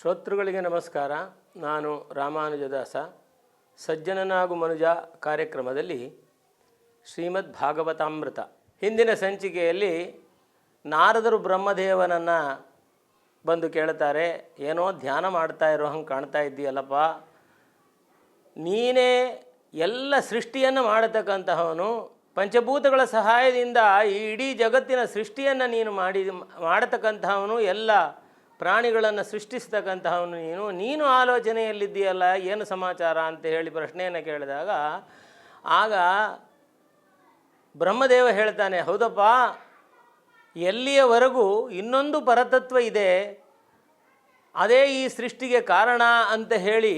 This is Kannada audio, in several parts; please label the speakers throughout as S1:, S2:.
S1: ಶ್ರೋತೃಗಳಿಗೆ ನಮಸ್ಕಾರ. ನಾನು ರಾಮಾನುಜದಾಸ. ಸಜ್ಜನನಾಗು ಮನುಜ ಕಾರ್ಯಕ್ರಮದಲ್ಲಿ ಶ್ರೀಮದ್ ಭಾಗವತಾಮೃತ. ಹಿಂದಿನ ಸಂಚಿಕೆಯಲ್ಲಿ ನಾರದರು ಬ್ರಹ್ಮದೇವನನ್ನು ಬಂದು ಕೇಳ್ತಾರೆ, ಏನೋ ಧ್ಯಾನ ಮಾಡ್ತಾ ಇರೋ ಹಂಗೆ ಕಾಣ್ತಾ ಇದ್ದೀಯಲ್ಲಪ್ಪ. ನೀನೇ ಎಲ್ಲ ಸೃಷ್ಟಿಯನ್ನು ಮಾಡತಕ್ಕಂತಹವನು, ಪಂಚಭೂತಗಳ ಸಹಾಯದಿಂದ ಈ ಇಡೀ ಜಗತ್ತಿನ ಸೃಷ್ಟಿಯನ್ನು ನೀನು ಮಾಡಿ ಮಾಡತಕ್ಕಂತಹವನು ಎಲ್ಲ ಪ್ರಾಣಿಗಳನ್ನು ಸೃಷ್ಟಿಸ್ತಕ್ಕಂತಹವನು ನೀನು. ನೀನು ಆಲೋಚನೆಯಲ್ಲಿದ್ದೀಯಲ್ಲ, ಏನು ಸಮಾಚಾರ ಅಂತ ಹೇಳಿ ಪ್ರಶ್ನೆಯನ್ನು ಕೇಳಿದಾಗ, ಆಗ ಬ್ರಹ್ಮದೇವ ಹೇಳ್ತಾನೆ, ಹೌದಪ್ಪ, ಎಲ್ಲಿಯವರೆಗೂ ಇನ್ನೊಂದು ಪರತತ್ವ ಇದೆ. ಅದೇ ಈ ಸೃಷ್ಟಿಗೆ ಕಾರಣ ಅಂತ ಹೇಳಿ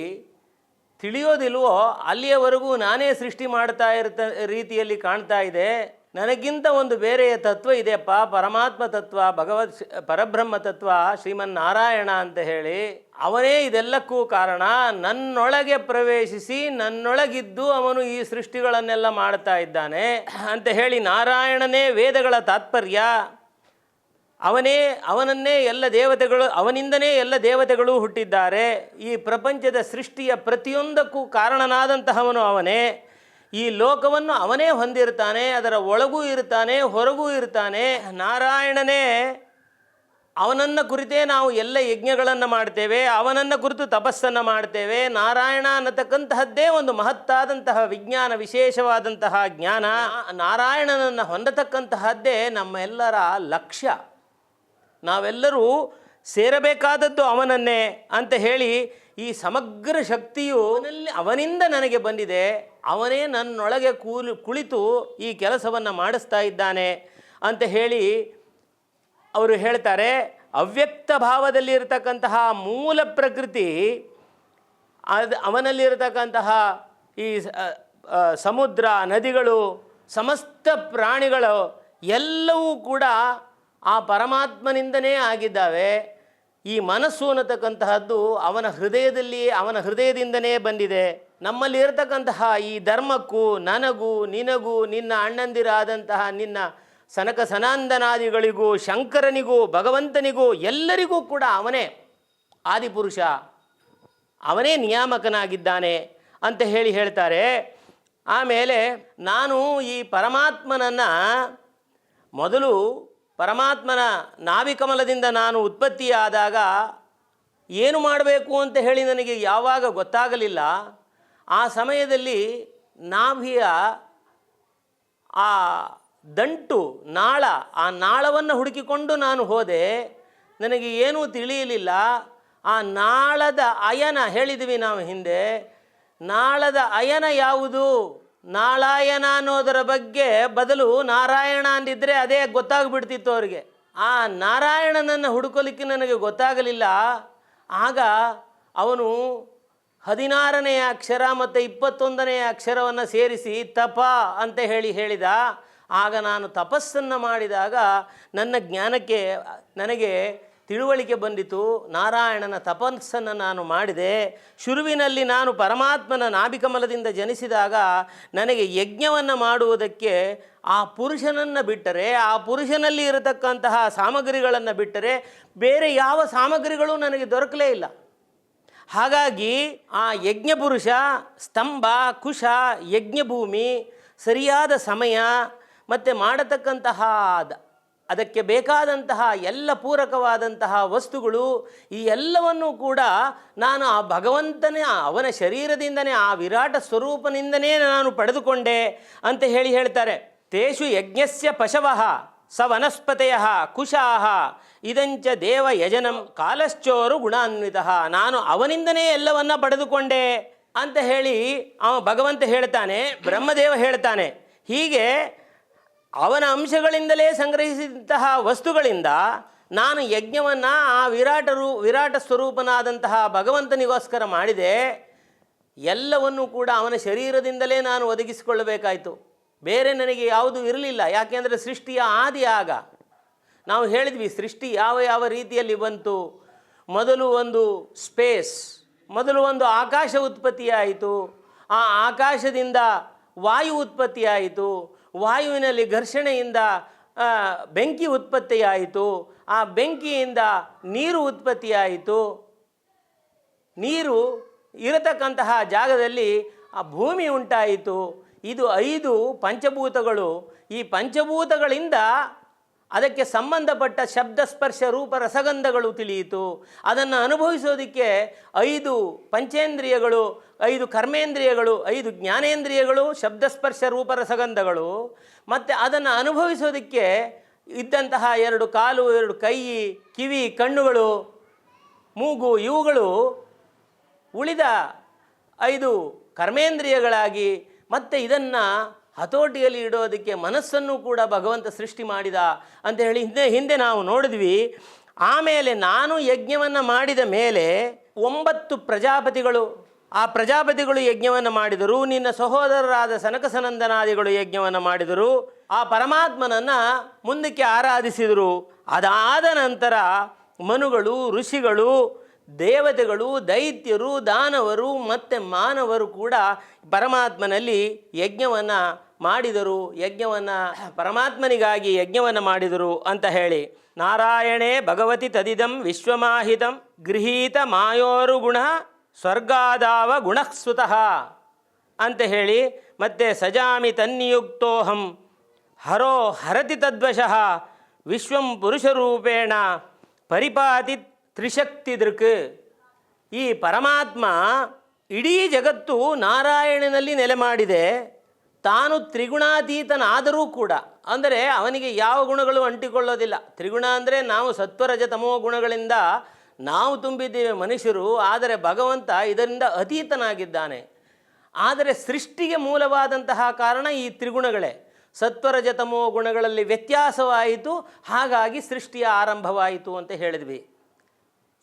S1: ತಿಳಿಯೋದಿಲ್ವೋ, ಅಲ್ಲಿಯವರೆಗೂ ನಾನೇ ಸೃಷ್ಟಿ ಮಾಡ್ತಾ ಇರ್ತ ರೀತಿಯಲ್ಲಿ ಕಾಣ್ತಾ ಇದೆ. ನನಗಿಂತ ಒಂದು ಬೇರೆಯ ತತ್ವ ಇದೆಯಪ್ಪ. ಪರಮಾತ್ಮ ತತ್ವ ಭಗವತ್ ಪರಬ್ರಹ್ಮ ತತ್ವ, ಶ್ರೀಮನ್ನಾರಾಯಣ ಅಂತ ಹೇಳಿ ಅವನೇ ಇದೆಲ್ಲಕ್ಕೂ ಕಾರಣ. ನನ್ನೊಳಗೆ ಪ್ರವೇಶಿಸಿ, ನನ್ನೊಳಗಿದ್ದು ಅವನು ಈ ಸೃಷ್ಟಿಗಳನ್ನೆಲ್ಲ ಮಾಡ್ತಾ ಇದ್ದಾನೆ ಅಂತ ಹೇಳಿ ನಾರಾಯಣನೇ ವೇದಗಳ ತಾತ್ಪರ್ಯ. ಅವನೇ, ಅವನನ್ನೇ ಎಲ್ಲ ದೇವತೆಗಳು, ಅವನಿಂದನೇ ಎಲ್ಲ ದೇವತೆಗಳು ಹುಟ್ಟಿದ್ದಾರೆ. ಈ ಪ್ರಪಂಚದ ಸೃಷ್ಟಿಯ ಪ್ರತಿಯೊಂದಕ್ಕೂ ಕಾರಣನಾದಂತಹವನು ಅವನೇ. ಈ ಲೋಕವನ್ನು ಅವನೇ ಹೊಂದಿರ್ತಾನೆ, ಅದರ ಒಳಗೂ ಇರ್ತಾನೆ, ಹೊರಗೂ ಇರ್ತಾನೆ. ನಾರಾಯಣನೇ, ಅವನನ್ನು ಕುರಿತೇ ನಾವು ಎಲ್ಲ ಯಜ್ಞಗಳನ್ನು ಮಾಡ್ತೇವೆ, ಅವನನ್ನು ಕುರಿತು ತಪಸ್ಸನ್ನು ಮಾಡ್ತೇವೆ. ನಾರಾಯಣ ಅನ್ನತಕ್ಕಂತಹದ್ದೇ ಒಂದು ಮಹತ್ತಾದಂತಹ ವಿಜ್ಞಾನ, ವಿಶೇಷವಾದಂತಹ ಜ್ಞಾನ. ನಾರಾಯಣನನ್ನು ಹೊಂದತಕ್ಕಂತಹದ್ದೇ ನಮ್ಮೆಲ್ಲರ ಲಕ್ಷ್ಯ. ನಾವೆಲ್ಲರೂ ಸೇರಬೇಕಾದದ್ದು ಅವನನ್ನೇ ಅಂತ ಹೇಳಿ ಈ ಸಮಗ್ರ ಶಕ್ತಿಯು ಅವನಿಂದ ನನಗೆ ಬಂದಿದೆ. ಅವನೇ ನನ್ನೊಳಗೆ ಕೂಲಿ, ಕುಳಿತು ಈ ಕೆಲಸವನ್ನು ಮಾಡಿಸ್ತಾ ಇದ್ದಾನೆ ಅಂತ ಹೇಳಿ ಅವರು ಹೇಳ್ತಾರೆ, ಅವ್ಯಕ್ತ ಭಾವದಲ್ಲಿ ಇರತಕ್ಕಂತಹ ಮೂಲ ಪ್ರಕೃತಿ, ಅದು, ಅವನಲ್ಲಿರತಕ್ಕಂತಹ ಈ ಸಮುದ್ರ, ನದಿಗಳು, ಸಮಸ್ತ ಪ್ರಾಣಿಗಳು ಎಲ್ಲವೂ ಕೂಡ ಆ ಪರಮಾತ್ಮನಿಂದನೇ ಆಗಿದ್ದಾವೆ. ಈ ಮನಸ್ಸು ಅನ್ನತಕ್ಕಂತಹದ್ದು ಅವನ ಹೃದಯದಲ್ಲಿ, ಅವನ ಹೃದಯದಿಂದನೇ ಬಂದಿದೆ. ನಮ್ಮಲ್ಲಿ ಇರತಕ್ಕಂತಹ ಈ ಧರ್ಮಕ್ಕೂ ನನಗೂ, ನಿನಗೂ, ನಿನ್ನ ಅಣ್ಣಂದಿರಾದಂತಹ ನಿನ್ನ ಸನಕ ಸನಾಂದನಾದಿಗಳಿಗೂ, ಶಂಕರನಿಗೂ, ಭಗವಂತನಿಗೂ ಎಲ್ಲರಿಗೂ ಕೂಡ ಅವನೇ ಆದಿಪುರುಷ. ಅವನೇ ನಿಯಾಮಕನಾಗಿದ್ದಾನೆ ಅಂತ ಹೇಳಿ ಹೇಳ್ತಾರೆ. ಆಮೇಲೆ ನಾನು ಈ ಪರಮಾತ್ಮನನ್ನು ಮೊದಲು ಪರಮಾತ್ಮನ ನಾವಿಕಮಲದಿಂದ ನಾನು ಉತ್ಪತ್ತಿಯಾದಾಗ ಏನು ಮಾಡಬೇಕು ಅಂತ ಹೇಳಿ ನನಗೆ ಯಾವಾಗ ಗೊತ್ತಾಗಲಿಲ್ಲ. ಆ ಸಮಯದಲ್ಲಿ ನಾಭಿಯ ಆ ದಂಟು, ನಾಳ, ಆ ನಾಳವನ್ನು ಹುಡುಕಿಕೊಂಡು ನಾನು ಹೋದೆ. ನನಗೆ ಏನೂ ತಿಳಿಯಲಿಲ್ಲ. ಆ ನಾಳದ ಅಯನ ಹೇಳಿದ್ವಿ ನಾವು ಹಿಂದೆ. ನಾಳದ ಅಯನ ಯಾವುದು? ನಾಳಾಯನ ಅನ್ನೋದರ ಬಗ್ಗೆ ಬದಲು ನಾರಾಯಣ ಅಂದಿದ್ದರೆ ಅದೇ ಗೊತ್ತಾಗ್ಬಿಡ್ತಿತ್ತು ಅವರಿಗೆ. ಆ ನಾರಾಯಣನನ್ನು ಹುಡುಕೋಲಿಕ್ಕೆ ನನಗೆ ಗೊತ್ತಾಗಲಿಲ್ಲ. ಆಗ ಅವನು ಹದಿನಾರನೆಯ ಅಕ್ಷರ ಮತ್ತು ಇಪ್ಪತ್ತೊಂದನೆಯ ಅಕ್ಷರವನ್ನು ಸೇರಿಸಿ ತಪ ಅಂತ ಹೇಳಿ ಹೇಳಿದ, ಆಗ ನಾನು ತಪಸ್ಸನ್ನು ಮಾಡಿದಾಗ ನನ್ನ ಜ್ಞಾನಕ್ಕೆ, ನನಗೆ ತಿಳುವಳಿಕೆ ಬಂದಿತು. ನಾರಾಯಣನ ತಪಸ್ಸನ್ನು ನಾನು ಮಾಡಿದೆ. ಶುರುವಿನಲ್ಲಿ ನಾನು ಪರಮಾತ್ಮನ ನಾಭಿಕಮಲದಿಂದ ಜನಿಸಿದಾಗ ನನಗೆ ಯಜ್ಞವನ್ನು ಮಾಡುವುದಕ್ಕೆ ಆ ಪುರುಷನನ್ನು ಬಿಟ್ಟರೆ, ಆ ಪುರುಷನಲ್ಲಿ ಇರತಕ್ಕಂತಹ ಸಾಮಗ್ರಿಗಳನ್ನು ಬಿಟ್ಟರೆ ಬೇರೆ ಯಾವ ಸಾಮಗ್ರಿಗಳು ನನಗೆ ದೊರಕಲೇ ಇಲ್ಲ. ಹಾಗಾಗಿ ಆ ಯಜ್ಞಪುರುಷ ಸ್ತಂಭ, ಕುಶ, ಯಜ್ಞಭೂಮಿ, ಸರಿಯಾದ ಸಮಯ ಮತ್ತು ಮಾಡತಕ್ಕಂತಹ ಅದಕ್ಕೆ ಬೇಕಾದಂತಹ ಎಲ್ಲ ಪೂರಕವಾದಂತಹ ವಸ್ತುಗಳು ಈ ಎಲ್ಲವನ್ನೂ ಕೂಡ ನಾನು ಆ ಭಗವಂತನೇ ಅವನ ಶರೀರದಿಂದನೇ, ಆ ವಿರಾಟ ಸ್ವರೂಪನಿಂದನೇ ನಾನು ಪಡೆದುಕೊಂಡೆ ಅಂತ ಹೇಳಿ ಹೇಳ್ತಾರೆ. ತೇಷು ಯಜ್ಞಸ್ಯ ಪಶವಃ ಸ ವನಸ್ಪತೆಯ ಕುಶಾಹ ಇದಂಚ ದೇವ ಯಜನಂ ಕಾಲಶ್ಚೋರು ಗುಣಾನ್ವಿತ, ನಾನು ಅವನಿಂದನೇ ಎಲ್ಲವನ್ನ ಪಡೆದುಕೊಂಡೆ ಅಂತ ಹೇಳಿ ಅವ ಭಗವಂತ ಹೇಳ್ತಾನೆ, ಬ್ರಹ್ಮದೇವ ಹೇಳ್ತಾನೆ. ಹೀಗೆ ಅವನ ಅಂಶಗಳಿಂದಲೇ ಸಂಗ್ರಹಿಸಿದಂತಹ ವಸ್ತುಗಳಿಂದ ನಾನು ಯಜ್ಞವನ್ನು ಆ ವಿರಾಟ ರೂ, ವಿರಾಟ ಸ್ವರೂಪನಾದಂತಹ ಭಗವಂತನಿಗೋಸ್ಕರ ಮಾಡಿದೆ. ಎಲ್ಲವನ್ನೂ ಕೂಡ ಅವನ ಶರೀರದಿಂದಲೇ ನಾನು ಒದಗಿಸಿಕೊಳ್ಳಬೇಕಾಯಿತು. ಬೇರೆ ನನಗೆ ಯಾವುದು ಇರಲಿಲ್ಲ. ಯಾಕೆಂದರೆ ಸೃಷ್ಟಿಯ ಆದಿ ಆಗ ನಾವು ಹೇಳಿದ್ವಿ, ಸೃಷ್ಟಿ ಯಾವ ಯಾವ ರೀತಿಯಲ್ಲಿ ಬಂತು? ಮೊದಲು ಒಂದು ಸ್ಪೇಸ್, ಮೊದಲು ಒಂದು ಆಕಾಶ ಉತ್ಪತ್ತಿಯಾಯಿತು. ಆ ಆಕಾಶದಿಂದ ವಾಯು ಉತ್ಪತ್ತಿಯಾಯಿತು. ವಾಯುವಿನಲ್ಲಿ ಘರ್ಷಣೆಯಿಂದ ಬೆಂಕಿ ಉತ್ಪತ್ತಿಯಾಯಿತು. ಆ ಬೆಂಕಿಯಿಂದ ನೀರು ಉತ್ಪತ್ತಿಯಾಯಿತು. ನೀರು ಇರತಕ್ಕಂತಹ ಜಾಗದಲ್ಲಿ ಆ ಭೂಮಿ ಉಂಟಾಯಿತು. ಇದು ಐದು ಪಂಚಭೂತಗಳು. ಈ ಪಂಚಭೂತಗಳಿಂದ ಅದಕ್ಕೆ ಸಂಬಂಧಪಟ್ಟ ಶಬ್ದ ಸ್ಪರ್ಶ ರೂಪ ರಸಗಂಧಗಳು ತಿಳಿಯಿತು. ಅದನ್ನು ಅನುಭವಿಸೋದಕ್ಕೆ ಐದು ಪಂಚೇಂದ್ರಿಯಗಳು, ಐದು ಕರ್ಮೇಂದ್ರಿಯಗಳು, ಐದು ಜ್ಞಾನೇಂದ್ರಿಯಗಳು ಶಬ್ದ ಸ್ಪರ್ಶ ರೂಪ ರಸಗಂಧಗಳು. ಮತ್ತು ಅದನ್ನು ಅನುಭವಿಸೋದಕ್ಕೆ ಇದ್ದಂತಹ ಎರಡು ಕಾಲು, ಎರಡು ಕೈ, ಕಿವಿ, ಕಣ್ಣುಗಳು, ಮೂಗು, ಇವುಗಳು ಉಳಿದ ಐದು ಕರ್ಮೇಂದ್ರಿಯಗಳಾಗಿ ಮತ್ತು ಇದನ್ನು ಹತೋಟಿಯಲ್ಲಿ ಇಡೋದಕ್ಕೆ ಮನಸ್ಸನ್ನು ಕೂಡ ಭಗವಂತ ಸೃಷ್ಟಿ ಮಾಡಿದ ಅಂತ ಹೇಳಿ ಹಿಂದೆ ಹಿಂದೆ ನಾವು ನೋಡಿದ್ವಿ. ಆಮೇಲೆ ನಾನು ಯಜ್ಞವನ್ನು ಮಾಡಿದ ಮೇಲೆ ಒಂಬತ್ತು ಪ್ರಜಾಪತಿಗಳು, ಆ ಪ್ರಜಾಪತಿಗಳು ಯಜ್ಞವನ್ನು ಮಾಡಿದರು, ನಿನ್ನ ಸಹೋದರರಾದ ಸನಕಸನಂದನಾದಿಗಳು ಯಜ್ಞವನ್ನು ಮಾಡಿದರು, ಆ ಪರಮಾತ್ಮನನ್ನು ಮುಂದಕ್ಕೆ ಆರಾಧಿಸಿದರು. ಅದಾದ ನಂತರ ಮನುಗಳು, ಋಷಿಗಳು ದೇವತೆಗಳು, ದೈತ್ಯರು, ದಾನವರು ಮತ್ತು ಮಾನವರು ಕೂಡ ಪರಮಾತ್ಮನಲ್ಲಿ ಯಜ್ಞವನ್ನು ಮಾಡಿದರು. ಯಜ್ಞವನ್ನು ಪರಮಾತ್ಮನಿಗಾಗಿ ಯಜ್ಞವನ್ನು ಮಾಡಿದರು ಅಂತ ಹೇಳಿ. ನಾರಾಯಣೇ ಭಗವತಿ ತದಿದಂ ವಿಶ್ವಮಾಹಿತಂ ಗೃಹೀತ ಮಾಯೋರು ಗುಣ ಸ್ವರ್ಗಾದಾವ ಗುಣಸ್ಸುತಃ ಅಂತ ಹೇಳಿ ಮತ್ತೆ ಸಜಾಮಿ ತನ್ನಿಯುಕ್ತೋಹಂ ಹರೋ ಹರತಿ ತದ್ವಶಃ ವಿಶ್ವಂ ಪುರುಷರೂಪೇಣ ಪರಿಪಾತಿ ತ್ರಿಶಕ್ತಿ ದೃಕ್ ಈ ಪರಮಾತ್ಮ ಇಡೀ ಜಗತ್ತು ನಾರಾಯಣನಲ್ಲಿ ನೆಲೆ ಮಾಡಿದೆ. ತಾನು ತ್ರಿಗುಣಾತೀತನಾದರೂ ಕೂಡ. ಅಂದರೆ ಅವನಿಗೆ ಯಾವ ಗುಣಗಳು ಅಂಟಿಕೊಳ್ಳೋದಿಲ್ಲ. ತ್ರಿಗುಣ ಅಂದರೆ ನಾವು ಸತ್ವರಜ ತಮೋ ಗುಣಗಳಿಂದ ನಾವು ತುಂಬಿದ್ದೇವೆ ಮನುಷ್ಯರು. ಆದರೆ ಭಗವಂತ ಇದರಿಂದ ಅತೀತನಾಗಿದ್ದಾನೆ. ಆದರೆ ಸೃಷ್ಟಿಗೆ ಮೂಲವಾದಂತಹ ಕಾರಣ ಈ ತ್ರಿಗುಣಗಳೇ. ಸತ್ವರಜತಮೋ ಗುಣಗಳಲ್ಲಿ ವ್ಯತ್ಯಾಸವಾಯಿತು. ಹಾಗಾಗಿ ಸೃಷ್ಟಿಯ ಆರಂಭವಾಯಿತು ಅಂತ ಹೇಳಿದ್ವಿ.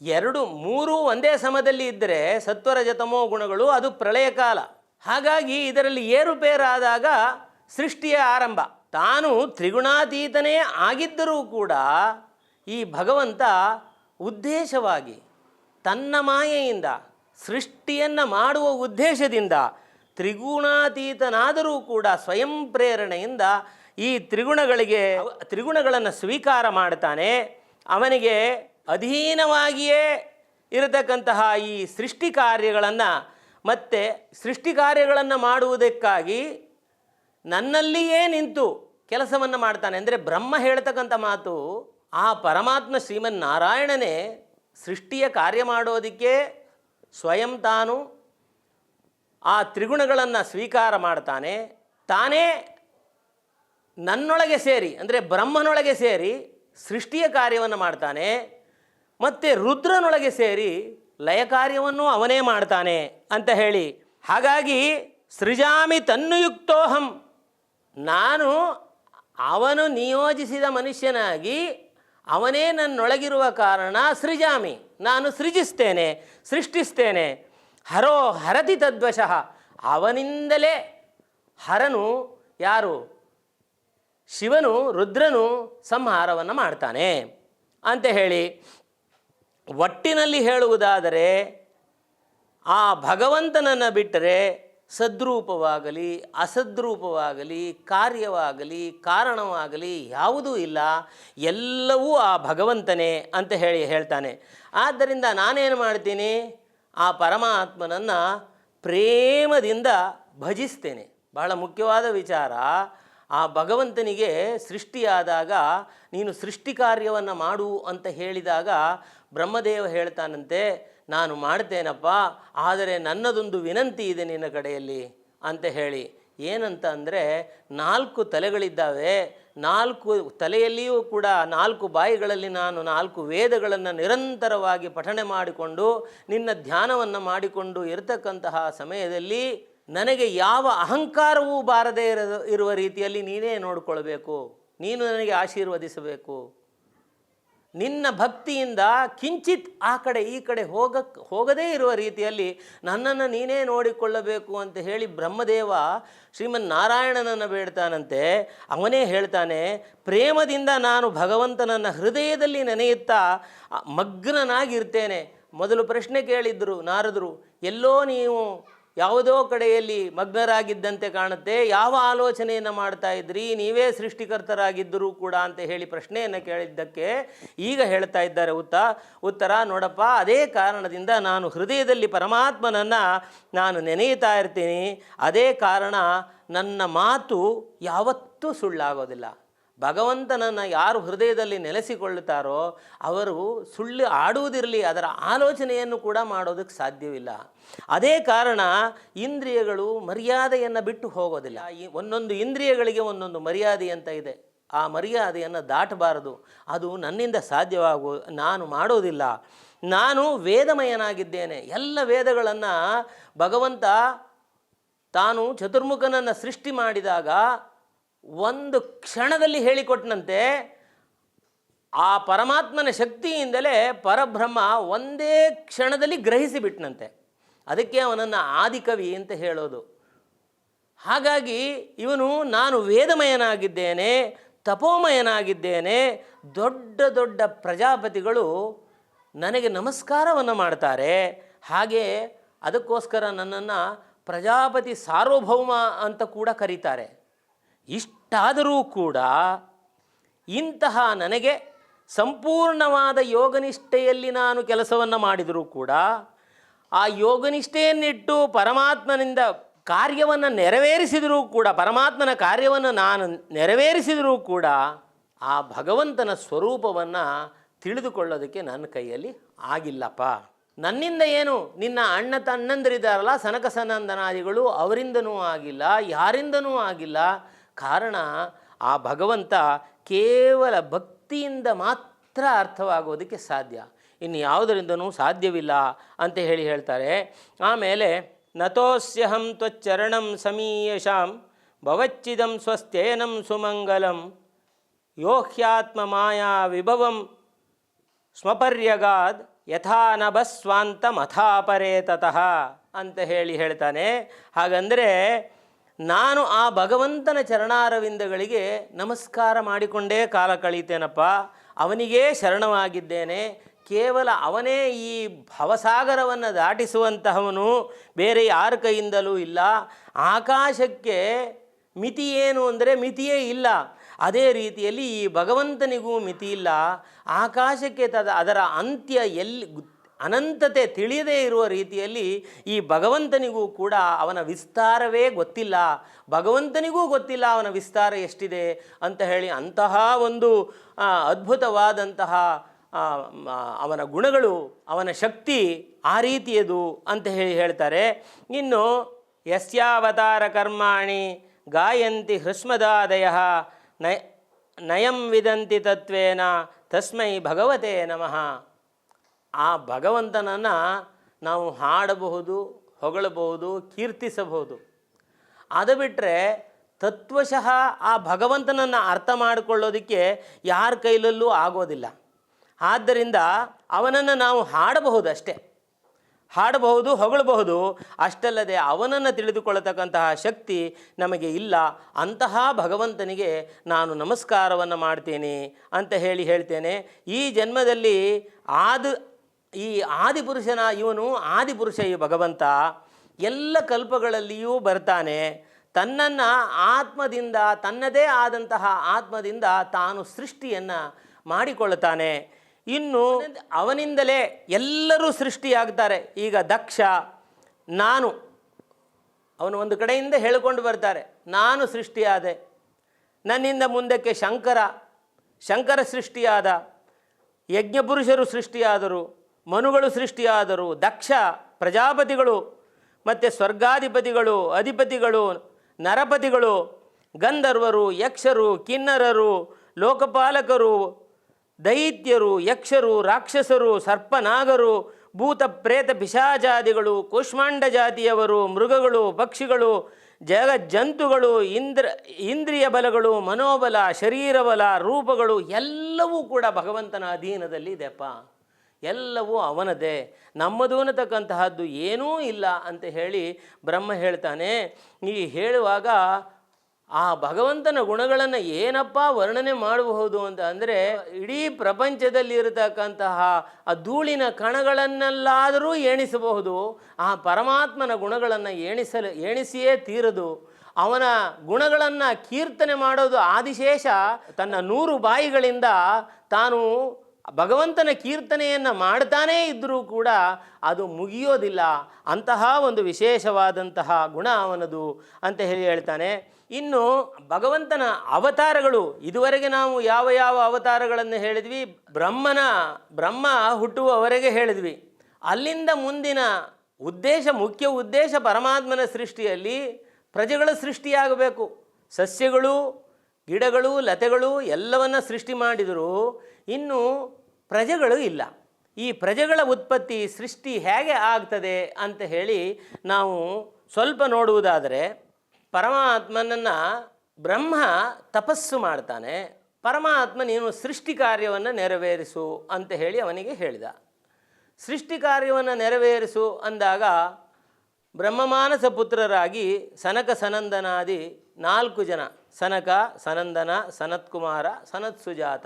S1: ಎರಡು, ಮೂರು ಒಂದೇ ಸಮದಲ್ಲಿ ಇದ್ದರೆ ಸತ್ವರಜತಮೋ ಗುಣಗಳು ಅದು ಪ್ರಳಯ ಕಾಲ. ಹಾಗಾಗಿ ಇದರಲ್ಲಿ ಏರುಪೇರಾದಾಗ ಸೃಷ್ಟಿಯ ಆರಂಭ. ತಾನು ತ್ರಿಗುಣಾತೀತನೇ ಆಗಿದ್ದರೂ ಕೂಡ ಈ ಭಗವಂತ ಉದ್ದೇಶವಾಗಿ ತನ್ನ ಮಾಯೆಯಿಂದ, ಸೃಷ್ಟಿಯನ್ನು ಮಾಡುವ ಉದ್ದೇಶದಿಂದ ತ್ರಿಗುಣಾತೀತನಾದರೂ ಕೂಡ ಸ್ವಯಂ ಪ್ರೇರಣೆಯಿಂದ ಈ ತ್ರಿಗುಣಗಳಿಗೆ ತ್ರಿಗುಣಗಳನ್ನು ಸ್ವೀಕಾರ ಮಾಡ್ತಾನೆ. ಅವನಿಗೆ ಅಧೀನವಾಗಿಯೇ ಇರತಕ್ಕಂತಹ ಈ ಸೃಷ್ಟಿ ಕಾರ್ಯಗಳನ್ನು ಮತ್ತು ಸೃಷ್ಟಿ ಕಾರ್ಯಗಳನ್ನು ಮಾಡುವುದಕ್ಕಾಗಿ ನನ್ನಲ್ಲಿಯೇ ನಿಂತು ಕೆಲಸವನ್ನು ಮಾಡ್ತಾನೆ. ಅಂದರೆ ಬ್ರಹ್ಮ ಹೇಳ್ತಕ್ಕಂಥ ಮಾತು, ಆ ಪರಮಾತ್ಮ ಶ್ರೀಮನ್ ನಾರಾಯಣನೇ ಸೃಷ್ಟಿಯ ಕಾರ್ಯ ಮಾಡೋದಕ್ಕೆ ಸ್ವಯಂ ತಾನು ಆ ತ್ರಿಗುಣಗಳನ್ನು ಸ್ವೀಕಾರ ಮಾಡ್ತಾನೆ. ತಾನೇ ನನ್ನೊಳಗೆ ಸೇರಿ, ಅಂದರೆ ಬ್ರಹ್ಮನೊಳಗೆ ಸೇರಿ ಸೃಷ್ಟಿಯ ಕಾರ್ಯವನ್ನು ಮಾಡ್ತಾನೆ. ಮತ್ತು ರುದ್ರನೊಳಗೆ ಸೇರಿ ಲಯ ಕಾರ್ಯವನ್ನು ಅವನೇ ಮಾಡ್ತಾನೆ ಅಂತ ಹೇಳಿ. ಹಾಗಾಗಿ ಸೃಜಾಮಿ ತನ್ನುಯುಕ್ತೋಹಂ. ನಾನು ಅವನು ನಿಯೋಜಿಸಿದ ಮನುಷ್ಯನಾಗಿ ಅವನೇ ನನ್ನೊಳಗಿರುವ ಕಾರಣ ಸೃಜಾಮಿ. ನಾನು ಸೃಜಿಸ್ತೇನೆ, ಸೃಷ್ಟಿಸ್ತೇನೆ. ಹರೋ ಹರತಿ ತದ್ವಶಃ. ಅವನಿಂದಲೇ ಹರನು ಯಾರು? ಶಿವನು, ರುದ್ರನು ಸಂಹಾರವನ್ನು ಮಾಡ್ತಾನೆ ಅಂತ ಹೇಳಿ. ಒಟ್ಟಿನಲ್ಲಿ ಹೇಳುವುದಾದರೆ ಆ ಭಗವಂತನನ್ನು ಬಿಟ್ಟರೆ ಸದ್ರೂಪವಾಗಲಿ, ಅಸದ್ರೂಪವಾಗಲಿ, ಕಾರ್ಯವಾಗಲಿ, ಕಾರಣವಾಗಲಿ ಯಾವುದೂ ಇಲ್ಲ. ಎಲ್ಲವೂ ಆ ಭಗವಂತನೇ ಅಂತ ಹೇಳಿ ಹೇಳ್ತಾನೆ. ಆದ್ದರಿಂದ ನಾನೇನು ಮಾಡ್ತೀನಿ? ಆ ಪರಮಾತ್ಮನನ್ನು ಪ್ರೇಮದಿಂದ ಭಜಿಸ್ತೇನೆ. ಬಹಳ ಮುಖ್ಯವಾದ ವಿಚಾರ. ಆ ಭಗವಂತನಿಗೆ ಸೃಷ್ಟಿಯಾದಾಗ ನೀನು ಸೃಷ್ಟಿ ಕಾರ್ಯವನ್ನು ಮಾಡು ಅಂತ ಹೇಳಿದಾಗ ಬ್ರಹ್ಮದೇವ ಹೇಳ್ತಾನಂತೆ, ನಾನು ಮಾಡ್ತೇನಪ್ಪ, ಆದರೆ ನನ್ನದೊಂದು ವಿನಂತಿ ಇದೆ ನಿನ್ನ ಕಡೆಯಲ್ಲಿ, ಅಂತ ಹೇಳಿ. ಏನಂತ ಅಂದರೆ, ನಾಲ್ಕು ತಲೆಗಳಿದ್ದಾವೆ, ನಾಲ್ಕು ತಲೆಯಲ್ಲಿಯೂ ಕೂಡ ನಾಲ್ಕು ಬಾಯಿಗಳಲ್ಲಿ ನಾನು ನಾಲ್ಕು ವೇದಗಳನ್ನು ನಿರಂತರವಾಗಿ ಪಠಣೆ ಮಾಡಿಕೊಂಡು, ನಿನ್ನ ಧ್ಯಾನವನ್ನು ಮಾಡಿಕೊಂಡು ಇರತಕ್ಕಂತಹ ಸಮಯದಲ್ಲಿ ನನಗೆ ಯಾವ ಅಹಂಕಾರವೂ ಬಾರದೇ ಇರ ಇರುವ ರೀತಿಯಲ್ಲಿ ನೀನೇ ನೋಡಿಕೊಳ್ಬೇಕು. ನೀನು ನನಗೆ ಆಶೀರ್ವದಿಸಬೇಕು. ನಿನ್ನ ಭಕ್ತಿಯಿಂದ ಕಿಂಚಿತ್ ಆ ಕಡೆ ಈ ಕಡೆ ಹೋಗಕ್ಕೆ ಹೋಗದೇ ಇರುವ ರೀತಿಯಲ್ಲಿ ನನ್ನನ್ನು ನೀನೇ ನೋಡಿಕೊಳ್ಳಬೇಕು ಅಂತ ಹೇಳಿ ಬ್ರಹ್ಮದೇವ ಶ್ರೀಮನ್ ನಾರಾಯಣನನ್ನು ಬೇಡ್ತಾನಂತೆ. ಅವನೇ ಹೇಳ್ತಾನೆ, ಪ್ರೇಮದಿಂದ ನಾನು ಭಗವಂತನನ್ನ ಹೃದಯದಲ್ಲಿ ನೆನೆಯುತ್ತಾ ಮಗ್ನನಾಗಿರ್ತೇನೆ. ಮೊದಲು ಪ್ರಶ್ನೆ ಕೇಳಿದ್ರು ನಾರದರು, ಎಲ್ಲೋ ನೀವು ಯಾವುದೋ ಕಡೆಯಲ್ಲಿ ಮಗ್ನರಾಗಿದ್ದಂತೆ ಕಾಣುತ್ತೆ. ಯಾವ ಆಲೋಚನೆಯನ್ನು ಮಾಡ್ತಾ ಇದ್ರಿ? ನೀವೇ ಸೃಷ್ಟಿಕರ್ತರಾಗಿದ್ದರೂ ಕೂಡ ಅಂತ ಹೇಳಿ ಪ್ರಶ್ನೆಯನ್ನು ಕೇಳಿದ್ದಕ್ಕೆ ಈಗ ಹೇಳ್ತಾ ಇದ್ದಾರೆ ಉತ್ತ, ಉತ್ತರ, ನೋಡಪ್ಪ, ಅದೇ ಕಾರಣದಿಂದ ನಾನು ಹೃದಯದಲ್ಲಿ ಪರಮಾತ್ಮನನ್ನು ನಾನು ನೆನೆಯುತ್ತಾ ಇರ್ತೀನಿ. ಅದೇ ಕಾರಣ ನನ್ನ ಮಾತು ಯಾವತ್ತೂ ಸುಳ್ಳಾಗೋದಿಲ್ಲ. ಭಗವಂತನನ್ನು ಯಾರು ಹೃದಯದಲ್ಲಿ ನೆಲೆಸಿಕೊಳ್ಳುತ್ತಾರೋ ಅವರು ಸುಳ್ಳು ಆಡುವುದಿರಲಿ, ಅದರ ಆಲೋಚನೆಯನ್ನು ಕೂಡ ಮಾಡೋದಕ್ಕೆ ಸಾಧ್ಯವಿಲ್ಲ. ಅದೇ ಕಾರಣ ಇಂದ್ರಿಯಗಳು ಮರ್ಯಾದೆಯನ್ನು ಬಿಟ್ಟು ಹೋಗೋದಿಲ್ಲ. ಒಂದೊಂದು ಇಂದ್ರಿಯಗಳಿಗೆ ಒಂದೊಂದು ಮರ್ಯಾದೆ ಅಂತ ಇದೆ. ಆ ಮರ್ಯಾದೆಯನ್ನು ದಾಟಬಾರದು. ಅದು ನನ್ನಿಂದ ಸಾಧ್ಯವಾಗು, ನಾನು ಮಾಡೋದಿಲ್ಲ. ನಾನು ವೇದಮಯನಾಗಿದ್ದೇನೆ. ಎಲ್ಲ ವೇದಗಳನ್ನು ಭಗವಂತ ತಾನು ಚತುರ್ಮುಖನನ್ನು ಸೃಷ್ಟಿ ಮಾಡಿದಾಗ ಒಂದು ಕ್ಷಣದಲ್ಲಿ ಹೇಳಿಕೊಟ್ಟನಂತೆ ಆ ಪರಮಾತ್ಮನ ಶಕ್ತಿಯಿಂದಲೇ ಪರಬ್ರಹ್ಮ ಒಂದೇ ಕ್ಷಣದಲ್ಲಿ ಗ್ರಹಿಸಿಬಿಟ್ನಂತೆ. ಅದಕ್ಕೆ ಅವನನ್ನು ಆದಿಕವಿ ಅಂತ ಹೇಳೋದು. ಹಾಗಾಗಿ ಇವನು, ನಾನು ವೇದಮಯನಾಗಿದ್ದೇನೆ, ತಪೋಮಯನಾಗಿದ್ದೇನೆ, ದೊಡ್ಡ ದೊಡ್ಡ ಪ್ರಜಾಪತಿಗಳು ನನಗೆ ನಮಸ್ಕಾರವನ್ನು ಮಾಡ್ತಾರೆ. ಹಾಗೆ ಅದಕ್ಕೋಸ್ಕರ ನನ್ನನ್ನು ಪ್ರಜಾಪತಿ ಸಾರ್ವಭೌಮ ಅಂತ ಕೂಡ ಕರೀತಾರೆ. ಇಷ್ಟಾದರೂ ಕೂಡ ಇಂತಹ ನನಗೆ ಸಂಪೂರ್ಣವಾದ ಯೋಗನಿಷ್ಠೆಯಲ್ಲಿ ನಾನು ಕೆಲಸವನ್ನು ಮಾಡಿದರೂ ಕೂಡ ಆ ಯೋಗನಿಷ್ಠೆಯನ್ನಿಟ್ಟು ಪರಮಾತ್ಮನಿಂದ ಕಾರ್ಯವನ್ನು ನೆರವೇರಿಸಿದರೂ ಕೂಡ, ಪರಮಾತ್ಮನ ಕಾರ್ಯವನ್ನು ನಾನು ನೆರವೇರಿಸಿದರೂ ಕೂಡ ಆ ಭಗವಂತನ ಸ್ವರೂಪವನ್ನು ತಿಳಿದುಕೊಳ್ಳೋದಕ್ಕೆ ನನ್ನ ಕೈಯಲ್ಲಿ ಆಗಿಲ್ಲಪ್ಪ. ನನ್ನಿಂದ ಏನು? ನಿನ್ನ ಅಣ್ಣ ತಣ್ಣಂದರಿದ್ದಾರಲ್ಲ ಸನಕ ಸನಂದನಾದಿಗಳು ಅವರಿಂದನೂ ಆಗಿಲ್ಲ, ಯಾರಿಂದನೂ ಆಗಿಲ್ಲ. ಕಾರಣ ಆ ಭಗವಂತ ಕೇವಲ ಭಕ್ತಿಯಿಂದ ಮಾತ್ರ ಅರ್ಥವಾಗೋದಕ್ಕೆ ಸಾಧ್ಯ. ಇನ್ನು ಯಾವುದರಿಂದನೂ ಸಾಧ್ಯವಿಲ್ಲ ಅಂತ ಹೇಳಿ ಹೇಳ್ತಾರೆ. ಆಮೇಲೆ ನತೋಸ್ಯಹಂ ತ್ವಚ್ಚರಣಂ ಸಮೀಯಶಾಂ ಭವಚ್ಚಿದಂ ಸ್ವಸ್ಥೇನಂ ಸುಮಂಗಲಂ ಯೋಹ್ಯಾತ್ಮ ಮಾಯಾ ವಿಭವಂ ಸ್ವಪರ್ಯಗಾದ್ ಯಥಾ ನಭಸ್ವಾಂತ ಮಥಾಪರೇ ತತಃ ಅಂತ ಹೇಳಿ ಹೇಳ್ತಾನೆ. ಹಾಗಂದರೆ ನಾನು ಆ ಭಗವಂತನ ಚರಣಾರವಿಂದಗಳಿಗೆ ನಮಸ್ಕಾರ ಮಾಡಿಕೊಂಡೇ ಕಾಲ ಕಳೀತೇನಪ್ಪ. ಅವನಿಗೇ ಶರಣವಾಗಿದ್ದೇನೆ. ಕೇವಲ ಅವನೇ ಈ ಭವಸಾಗರವನ್ನು ದಾಟಿಸುವಂತಹವನು ಬೇರೆ ಯಾರ ಕೈಯಿಂದಲೂ ಇಲ್ಲ. ಆಕಾಶಕ್ಕೆ ಮಿತಿ ಏನು ಅಂದರೆ ಮಿತಿಯೇ ಇಲ್ಲ. ಅದೇ ರೀತಿಯಲ್ಲಿ ಈ ಭಗವಂತನಿಗೂ ಮಿತಿ ಇಲ್ಲ. ಆಕಾಶಕ್ಕೆ ತದ ಅದರ ಅಂತ್ಯ ಎಲ್ಲಿ ಅನಂತತೆ ತಿಳಿಯದೇ ಇರುವ ರೀತಿಯಲ್ಲಿ ಈ ಭಗವಂತನಿಗೂ ಕೂಡ ಅವನ ವಿಸ್ತಾರವೇ ಗೊತ್ತಿಲ್ಲ. ಭಗವಂತನಿಗೂ ಗೊತ್ತಿಲ್ಲ ಅವನ ವಿಸ್ತಾರ ಎಷ್ಟಿದೆ ಅಂತ ಹೇಳಿ ಅಂತಹ ಒಂದು ಅದ್ಭುತವಾದಂತಹ ಅವನ ಗುಣಗಳು, ಅವನ ಶಕ್ತಿ ಆ ರೀತಿಯದು ಅಂತ ಹೇಳಿ ಹೇಳ್ತಾರೆ. ಇನ್ನು ಯಸ್ಯಾವತಾರ ಕರ್ಮಾಣಿ ಗಾಯಂತಿ ಹೃಸ್ಮದಾದಯ ನಯ, ನಯಂ ವಿದಂತಿ ತತ್ವೇನ ತಸ್ಮೈ ಭಗವತೆ ನಮಃ. ಆ ಭಗವಂತನನ್ನು ನಾವು ಹಾಡಬಹುದು, ಹೊಗಳಬಹುದು, ಕೀರ್ತಿಸಬಹುದು. ಅದು ಬಿಟ್ಟರೆ ತತ್ವಶಃ ಆ ಭಗವಂತನನ್ನು ಅರ್ಥ ಮಾಡಿಕೊಳ್ಳೋದಕ್ಕೆ ಯಾರ ಕೈಲಲ್ಲೂ ಆಗೋದಿಲ್ಲ. ಆದ್ದರಿಂದ ಅವನನ್ನು ನಾವು ಹಾಡಬಹುದು ಅಷ್ಟೇ ಹಾಡಬಹುದು, ಹೊಗಳಬಹುದು, ಅಷ್ಟಲ್ಲದೆ ಅವನನ್ನು ತಿಳಿದುಕೊಳ್ಳತಕ್ಕಂತಹ ಶಕ್ತಿ ನಮಗೆ ಇಲ್ಲ. ಅಂತಹ ಭಗವಂತನಿಗೆ ನಾನು ನಮಸ್ಕಾರವನ್ನು ಮಾಡ್ತೀನಿ ಅಂತ ಹೇಳಿ ಹೇಳ್ತೇನೆ. ಈ ಜನ್ಮದಲ್ಲಿ ಆದ ಈ ಆದಿಪುರುಷನ ಇವನು ಆದಿಪುರುಷ ಈ ಭಗವಂತ ಎಲ್ಲ ಕಲ್ಪಗಳಲ್ಲಿಯೂ ಬರ್ತಾನೆ. ತನ್ನನ್ನು ಆತ್ಮದಿಂದ, ತನ್ನದೇ ಆದಂತಹ ಆತ್ಮದಿಂದ ತಾನು ಸೃಷ್ಟಿಯನ್ನು ಮಾಡಿಕೊಳ್ಳುತ್ತಾನೆ. ಇನ್ನು ಅವನಿಂದಲೇ ಎಲ್ಲರೂ ಸೃಷ್ಟಿಯಾಗ್ತಾರೆ. ಈಗ ದಕ್ಷ, ನಾನು, ಅವನು ಒಂದು ಕಡೆಯಿಂದ ಹೇಳಿಕೊಂಡು ಬರ್ತಾರೆ, ನಾನು ಸೃಷ್ಟಿಯಾದೆ. ನನ್ನಿಂದ ಮುಂದಕ್ಕೆ ಶಂಕರ ಶಂಕರ ಸೃಷ್ಟಿಯಾದ, ಯಜ್ಞಪುರುಷರು ಸೃಷ್ಟಿಯಾದರು. ಮನುಗಳು ಸೃಷ್ಟಿಯಾದರು, ದಕ್ಷ ಪ್ರಜಾಪತಿಗಳು, ಮತ್ತು ಸ್ವರ್ಗಾಧಿಪತಿಗಳು, ಅಧಿಪತಿಗಳು, ನರಪತಿಗಳು, ಗಂಧರ್ವರು, ಯಕ್ಷರು, ಕಿನ್ನರರು, ಲೋಕಪಾಲಕರು, ದೈತ್ಯರು, ಯಕ್ಷರು, ರಾಕ್ಷಸರು, ಸರ್ಪನಾಗರು, ಭೂತ ಪ್ರೇತ ಪಿಶಾಜಾದಿಗಳು, ಕೂಷ್ಮಾಂಡ ಜಾತಿಯವರು, ಮೃಗಗಳು, ಪಕ್ಷಿಗಳು, ಜಗಜ್ಜಂತುಗಳು, ಇಂದ್ರ, ಇಂದ್ರಿಯ ಬಲಗಳು, ಮನೋಬಲ, ಶರೀರಬಲ, ರೂಪಗಳು ಎಲ್ಲವೂ ಕೂಡ ಭಗವಂತನ ಅಧೀನದಲ್ಲಿ ಇದೆಪ್ಪ. ಎಲ್ಲವೂ ಅವನದೇ. ನಮ್ಮದು ಅನ್ನತಕ್ಕಂತಹದ್ದು ಏನೂ ಇಲ್ಲ ಅಂತ ಹೇಳಿ ಬ್ರಹ್ಮ ಹೇಳ್ತಾನೆ. ಈ ಹೇಳುವಾಗ ಆ ಭಗವಂತನ ಗುಣಗಳನ್ನು ಏನಪ್ಪ ವರ್ಣನೆ ಮಾಡಬಹುದು ಅಂತ ಅಂದರೆ ಇಡೀ ಪ್ರಪಂಚದಲ್ಲಿ ಇರತಕ್ಕಂತಹ ಆ ಧೂಳಿನ ಕಣಗಳನ್ನೆಲ್ಲಾದರೂ ಎಣಿಸಬಹುದು. ಆ ಪರಮಾತ್ಮನ ಗುಣಗಳನ್ನು ಎಣಿಸಲು, ಎಣಿಸಿಯೇ ತೀರದು. ಅವನ ಗುಣಗಳನ್ನು ಕೀರ್ತನೆ ಮಾಡೋದು ಆದಿಶೇಷ. ತನ್ನ ನೂರು ಬಾಯಿಗಳಿಂದ ತಾನು ಭಗವಂತನ ಕೀರ್ತನೆಯನ್ನು ಮಾಡ್ತಾನೇ ಇದ್ದರೂ ಕೂಡ ಅದು ಮುಗಿಯೋದಿಲ್ಲ. ಅಂತಹ ಒಂದು ವಿಶೇಷವಾದಂತಹ ಗುಣ ಅವನದು ಅಂತ ಹೇಳಿ ಹೇಳ್ತಾನೆ. ಇನ್ನು ಭಗವಂತನ ಅವತಾರಗಳು, ಇದುವರೆಗೆ ನಾವು ಯಾವ ಯಾವ ಅವತಾರಗಳನ್ನು ಹೇಳಿದ್ವಿ? ಬ್ರಹ್ಮನ, ಬ್ರಹ್ಮ ಹುಟ್ಟುವವರೆಗೆ ಹೇಳಿದ್ವಿ. ಅಲ್ಲಿಂದ ಮುಂದಿನ ಉದ್ದೇಶ, ಮುಖ್ಯ ಉದ್ದೇಶ ಪರಮಾತ್ಮನ ಸೃಷ್ಟಿಯಲ್ಲಿ ಪ್ರಜೆಗಳ ಸೃಷ್ಟಿಯಾಗಬೇಕು. ಸಸ್ಯಗಳು, ಗಿಡಗಳು, ಲತೆಗಳು ಎಲ್ಲವನ್ನ ಸೃಷ್ಟಿ ಮಾಡಿದರೂ. ಇನ್ನು ಪ್ರಜೆಗಳು ಇಲ್ಲ. ಈ ಪ್ರಜೆಗಳ ಉತ್ಪತ್ತಿ ಸೃಷ್ಟಿ ಹೇಗೆ ಆಗ್ತದೆ ಅಂತ ಹೇಳಿ ನಾವು ಸ್ವಲ್ಪ ನೋಡುವುದಾದರೆ ಪರಮಾತ್ಮನನ್ನು ಬ್ರಹ್ಮ ತಪಸ್ಸು ಮಾಡ್ತಾನೆ. ಪರಮಾತ್ಮ ನೀನು ಸೃಷ್ಟಿ ಕಾರ್ಯವನ್ನು ನೆರವೇರಿಸು ಅಂತ ಹೇಳಿ ಅವನಿಗೆ ಹೇಳಿದ. ಸೃಷ್ಟಿ ಕಾರ್ಯವನ್ನು ನೆರವೇರಿಸು ಅಂದಾಗ ಬ್ರಹ್ಮಮಾನಸ ಪುತ್ರರಾಗಿ ಸನಕ ಸನಂದನಾದಿ ನಾಲ್ಕು ಜನ. ಸನಕ, ಸನಂದನ, ಸನತ್ಕುಮಾರ ಸನತ್ ಸುಜಾತ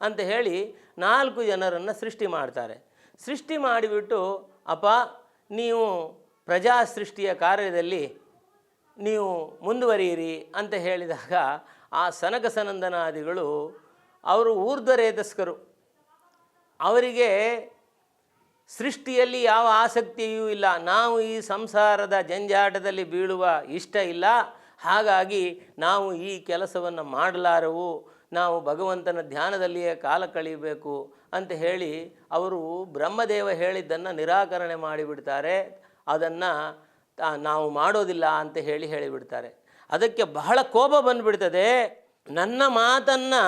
S1: ಅಂತ ಹೇಳಿ ನಾಲ್ಕು ಜನರನ್ನು ಸೃಷ್ಟಿ ಮಾಡ್ತಾರೆ. ಸೃಷ್ಟಿ ಮಾಡಿಬಿಟ್ಟು, ಅಪ್ಪ, ನೀವು ಪ್ರಜಾ ಸೃಷ್ಟಿಯ ಕಾರ್ಯದಲ್ಲಿ ನೀವು ಮುಂದುವರಿಯಿರಿ ಅಂತ ಹೇಳಿದಾಗ ಆ ಸನಕ ಸನಂದನಾದಿಗಳು ಅವರು ಊರ್ಧ್ವರೇತಸ್ಕರು ಅವರಿಗೆ ಸೃಷ್ಟಿಯಲ್ಲಿ ಯಾವ ಆಸಕ್ತಿಯೂ ಇಲ್ಲ. ನಾವು ಈ ಸಂಸಾರದ ಜಂಜಾಟದಲ್ಲಿ ಬೀಳುವ ಇಷ್ಟ ಇಲ್ಲ. ಹಾಗಾಗಿ ನಾವು ಈ ಕೆಲಸವನ್ನು ಮಾಡಲಾರೆವು. ನಾವು ಭಗವಂತನ ಧ್ಯಾನದಲ್ಲಿಯೇ ಕಾಲ ಕಳೆಯಬೇಕು ಅಂತ ಹೇಳಿ ಅವರು ಬ್ರಹ್ಮದೇವ ಹೇಳಿದ್ದನ್ನು ನಿರಾಕರಣೆ ಮಾಡಿಬಿಡ್ತಾರೆ. ಅದನ್ನು ನಾವು ಮಾಡೋದಿಲ್ಲ ಅಂತ ಹೇಳಿ ಹೇಳಿಬಿಡ್ತಾರೆ. ಅದಕ್ಕೆ ಬಹಳ ಕೋಪ ಬಂದುಬಿಡ್ತದೆ. ನನ್ನ ಮಾತನ್ನು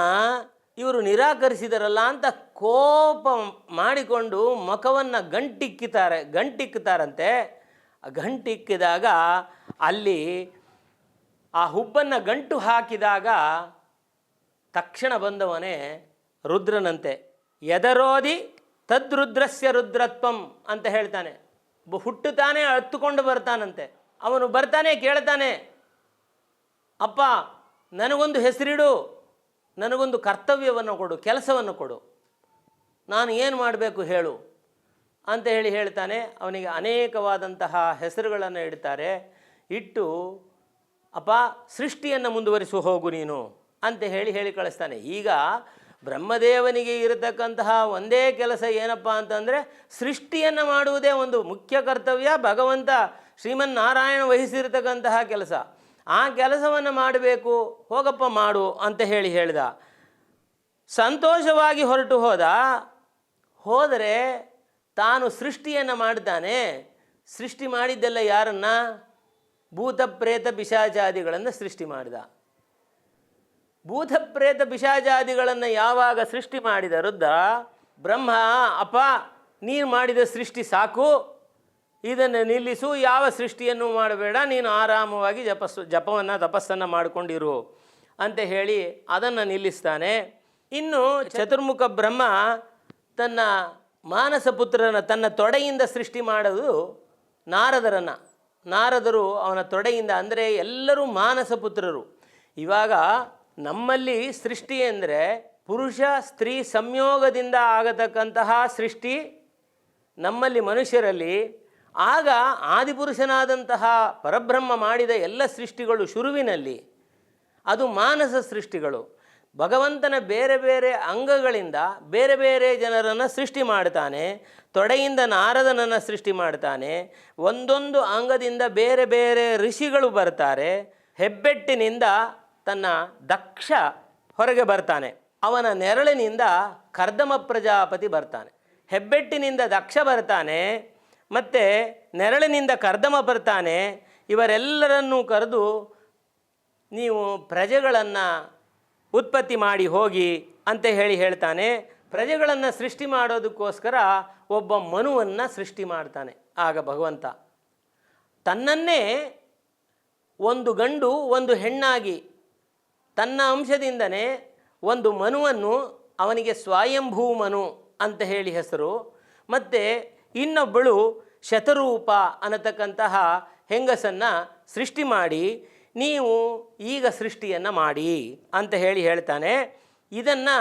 S1: ಇವರು ನಿರಾಕರಿಸಿದರಲ್ಲ ಅಂತ ಕೋಪ ಮಾಡಿಕೊಂಡು ಮುಖವನ್ನು ಗಂಟಿಕ್ಕಿತಾರೆ ಗಂಟಿಕ್ಕುತ್ತಾರಂತೆ ಗಂಟಿಕ್ಕಿದಾಗ ಅಲ್ಲಿ ಆ ಹುಬ್ಬನ್ನು ಗಂಟು ಹಾಕಿದಾಗ ತಕ್ಷಣ ಬಂದವನೇ ರುದ್ರನಂತೆ. ಎದರೋದಿ ತದ್ರುದ್ರಸ್ಯ ರುದ್ರತ್ವಂ ಅಂತ ಹೇಳ್ತಾನೆ. ಹುಟ್ಟುತ್ತಾನೆ ಅತ್ತುಕೊಂಡು ಬರ್ತಾನಂತೆ. ಅವನು ಬರ್ತಾನೆ, ಕೇಳ್ತಾನೆ. ಅಪ್ಪ, ನನಗೊಂದು ಹೆಸರಿಡು. ನನಗೊಂದು ಕರ್ತವ್ಯವನ್ನು ಕೊಡು, ಕೆಲಸವನ್ನು ಕೊಡು. ನಾನು ಏನು ಮಾಡಬೇಕು ಹೇಳು ಅಂತ ಹೇಳಿ ಹೇಳ್ತಾನೆ. ಅವನಿಗೆ ಅನೇಕವಾದಂತಹ ಹೆಸರುಗಳನ್ನು ಇಡ್ತಾರೆ. ಇಟ್ಟು, ಅಪ್ಪ, ಸೃಷ್ಟಿಯನ್ನು ಮುಂದುವರಿಸು, ಹೋಗು ನೀನು. ಅಂತ ಹೇಳಿ ಹೇಳಿ ಕಳಿಸ್ತಾನೆ. ಈಗ ಬ್ರಹ್ಮದೇವನಿಗೆ ಇರತಕ್ಕಂತಹ ಒಂದೇ ಕೆಲಸ ಏನಪ್ಪ ಅಂತಂದರೆ ಸೃಷ್ಟಿಯನ್ನು ಮಾಡುವುದೇ ಒಂದು ಮುಖ್ಯ ಕರ್ತವ್ಯ. ಭಗವಂತ ಶ್ರೀಮನ್ನಾರಾಯಣ ವಹಿಸಿರತಕ್ಕಂತಹ ಕೆಲಸ. ಆ ಕೆಲಸವನ್ನು ಮಾಡಬೇಕು, ಹೋಗಪ್ಪ ಮಾಡು ಅಂತ ಹೇಳಿ ಹೇಳಿದ. ಸಂತೋಷವಾಗಿ ಹೊರಟು ಹೋದ. ಹೋದರೆ ತಾನು ಸೃಷ್ಟಿಯನ್ನು ಮಾಡ್ತಾನೆ. ಸೃಷ್ಟಿ ಮಾಡಿದ್ದೆಲ್ಲ ಯಾರನ್ನ? ಭೂತ, ಪ್ರೇತ, ಪಿಶಾಚಾದಿಗಳನ್ನು ಸೃಷ್ಟಿ ಮಾಡಿದ. ಭೂತ ಪ್ರೇತ ಪಿಶಾಚಾದಿಗಳನ್ನು ಯಾವಾಗ ಸೃಷ್ಟಿ ಮಾಡಿದ ರುದ್ರ ಬ್ರಹ್ಮ ಅಪ ನೀನು ಮಾಡಿದ ಸೃಷ್ಟಿ ಸಾಕು. ಇದನ್ನು ನಿಲ್ಲಿಸು ಯಾವ ಸೃಷ್ಟಿಯನ್ನು ಮಾಡಬೇಡ ನೀನು ಆರಾಮವಾಗಿ ಜಪಸ್ಸು ಜಪವನ್ನು ತಪಸ್ಸನ್ನು ಮಾಡಿಕೊಂಡಿರು ಅಂತ ಹೇಳಿ ಅದನ್ನು ನಿಲ್ಲಿಸ್ತಾನೆ. ಇನ್ನು ಚತುರ್ಮುಖ ಬ್ರಹ್ಮ ತನ್ನ ಮಾನಸ ಪುತ್ರನ ತನ್ನ ತೊಡೆಯಿಂದ ಸೃಷ್ಟಿ ಮಾಡೋದು ನಾರದರನ್ನು. ನಾರದರು ಅವನ ತೊಡೆಯಿಂದ ಅಂದರೆ ಎಲ್ಲರೂ ಮಾನಸ ಪುತ್ರರು. ಇವಾಗ ನಮ್ಮಲ್ಲಿ ಸೃಷ್ಟಿ ಅಂದರೆ ಪುರುಷ ಸ್ತ್ರೀ ಸಂಯೋಗದಿಂದ ಆಗತಕ್ಕಂತಹ ಸೃಷ್ಟಿ ನಮ್ಮಲ್ಲಿ ಮನುಷ್ಯರಲ್ಲಿ. ಆಗ ಆದಿಪುರುಷನಾದಂತಹ ಪರಬ್ರಹ್ಮ ಮಾಡಿದ ಎಲ್ಲ ಸೃಷ್ಟಿಗಳು ಶುರುವಿನಲ್ಲಿ. ಅದು ಮಾನಸ ಸೃಷ್ಟಿಗಳು. ಭಗವಂತನ ಬೇರೆ ಬೇರೆ ಅಂಗಗಳಿಂದ ಬೇರೆ ಬೇರೆ ಜನರನ್ನು ಸೃಷ್ಟಿ ಮಾಡ್ತಾನೆ. ತೊಡೆಯಿಂದ ನಾರದನನ್ನು ಸೃಷ್ಟಿ ಮಾಡ್ತಾನೆ. ಒಂದೊಂದು ಅಂಗದಿಂದ ಬೇರೆ ಬೇರೆ ಋಷಿಗಳು ಬರ್ತಾರೆ. ಹೆಬ್ಬೆಟ್ಟಿನಿಂದ ತನ್ನ ದಕ್ಷ ಹೊರಗೆ ಬರ್ತಾನೆ. ಅವನ ನೆರಳಿನಿಂದ ಕರ್ದಮ ಪ್ರಜಾಪತಿ ಬರ್ತಾನೆ. ಹೆಬ್ಬೆಟ್ಟಿನಿಂದ ದಕ್ಷ ಬರ್ತಾನೆ, ಮತ್ತು ನೆರಳಿನಿಂದ ಕರ್ದಮ ಬರ್ತಾನೆ. ಇವರೆಲ್ಲರನ್ನೂ ಕರೆದು ನೀವು ಪ್ರಜೆಗಳನ್ನು ಉತ್ಪತ್ತಿ ಮಾಡಿ ಹೋಗಿ ಅಂತ ಹೇಳಿ ಹೇಳ್ತಾನೆ. ಪ್ರಜೆಗಳನ್ನು ಸೃಷ್ಟಿ ಮಾಡೋದಕ್ಕೋಸ್ಕರ ಒಬ್ಬ ಮನುವನ್ನು ಸೃಷ್ಟಿ ಮಾಡ್ತಾನೆ ಆಗ ಭಗವಂತ. ತನ್ನನ್ನೇ ಒಂದು ಗಂಡು, ಒಂದು ಹೆಣ್ಣಾಗಿ ತನ್ನ ಅಂಶದಿಂದನೇ ಒಂದು ಮನುವನ್ನು ಅವನಿಗೆ ಸ್ವಯಂಭೂ ಮನು ಅಂತ ಹೇಳಿ ಹೆಸರು. ಮತ್ತು ಇನ್ನೊಬ್ಬಳು ಶತರೂಪ ಅನ್ನತಕ್ಕಂತಹ ಹೆಂಗಸನ್ನು ಸೃಷ್ಟಿ ಮಾಡಿ, ನೀವು ಈಗ ಸೃಷ್ಟಿಯನ್ನು ಮಾಡಿ ಅಂತ ಹೇಳಿ ಹೇಳ್ತಾನೆ. ಇದನ್ನು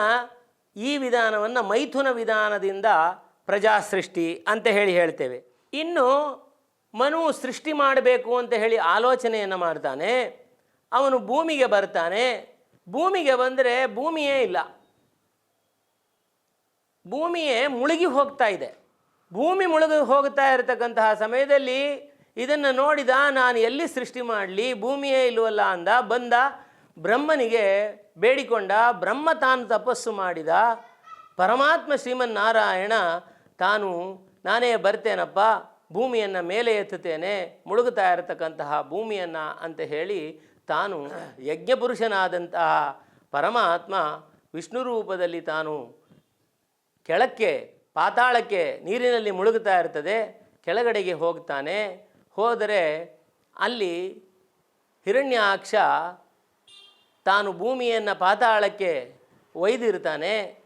S1: ಈ ವಿಧಾನವನ್ನು ಮೈಥುನ ವಿಧಾನದಿಂದ ಪ್ರಜಾ ಸೃಷ್ಟಿ ಅಂತ ಹೇಳಿ ಹೇಳ್ತೇವೆ. ಇನ್ನು ಮನು ಸೃಷ್ಟಿ ಮಾಡಬೇಕು ಅಂತ ಹೇಳಿ ಆಲೋಚನೆಯನ್ನು ಮಾಡ್ತಾನೆ. ಅವನು ಭೂಮಿಗೆ ಬರ್ತಾನೆ. ಭೂಮಿಗೆ ಬಂದರೆ ಭೂಮಿಯೇ ಇಲ್ಲ. ಭೂಮಿಯೇ ಮುಳುಗಿ ಹೋಗ್ತಾ ಇದೆ. ಭೂಮಿ ಮುಳುಗಿ ಹೋಗ್ತಾ ಇರತಕ್ಕಂತಹ ಸಮಯದಲ್ಲಿ ಇದನ್ನು ನೋಡಿದ ನಾನು ಎಲ್ಲಿ ಸೃಷ್ಟಿ ಮಾಡಲಿ, ಭೂಮಿಯೇ ಇಲ್ಲವಲ್ಲ ಅಂದ, ಬಂದ, ಬ್ರಹ್ಮನಿಗೆ ಬೇಡಿಕೊಂಡ, ಬ್ರಹ್ಮ ತಾನು ತಪಸ್ಸು ಮಾಡಿದ, ಪರಮಾತ್ಮ ಶ್ರೀಮನ್ನಾರಾಯಣ ತಾನು ನಾನೇ ಬರ್ತೇನಪ್ಪ, ಭೂಮಿಯನ್ನು ಮೇಲೆ ಎತ್ತುತ್ತೇನೆ ಮುಳುಗುತ್ತಾ ಇರತಕ್ಕಂತಹ ಭೂಮಿಯನ್ನು ಅಂತ ಹೇಳಿ ತಾನು ಯಜ್ಞಪುರುಷನಾದಂತಹ ಪರಮಾತ್ಮ ವಿಷ್ಣು ರೂಪದಲ್ಲಿ ತಾನು ಕೆಳಕ್ಕೆ, ಪಾತಾಳಕ್ಕೆ ನೀರಿನಲ್ಲಿ ಮುಳುಗುತ್ತಾ ಇರ್ತದೆ, ಕೆಳಗಡೆಗೆ ಹೋಗ್ತಾನೆ. ಹೋದರೆ ಅಲ್ಲಿ ಹಿರಣ್ಯಾಕ್ಷ ತಾನು ಭೂಮಿಯನ್ನು ಪಾತಾಳಕ್ಕೆ ಒಯ್ದಿರ್ತಾನೆ.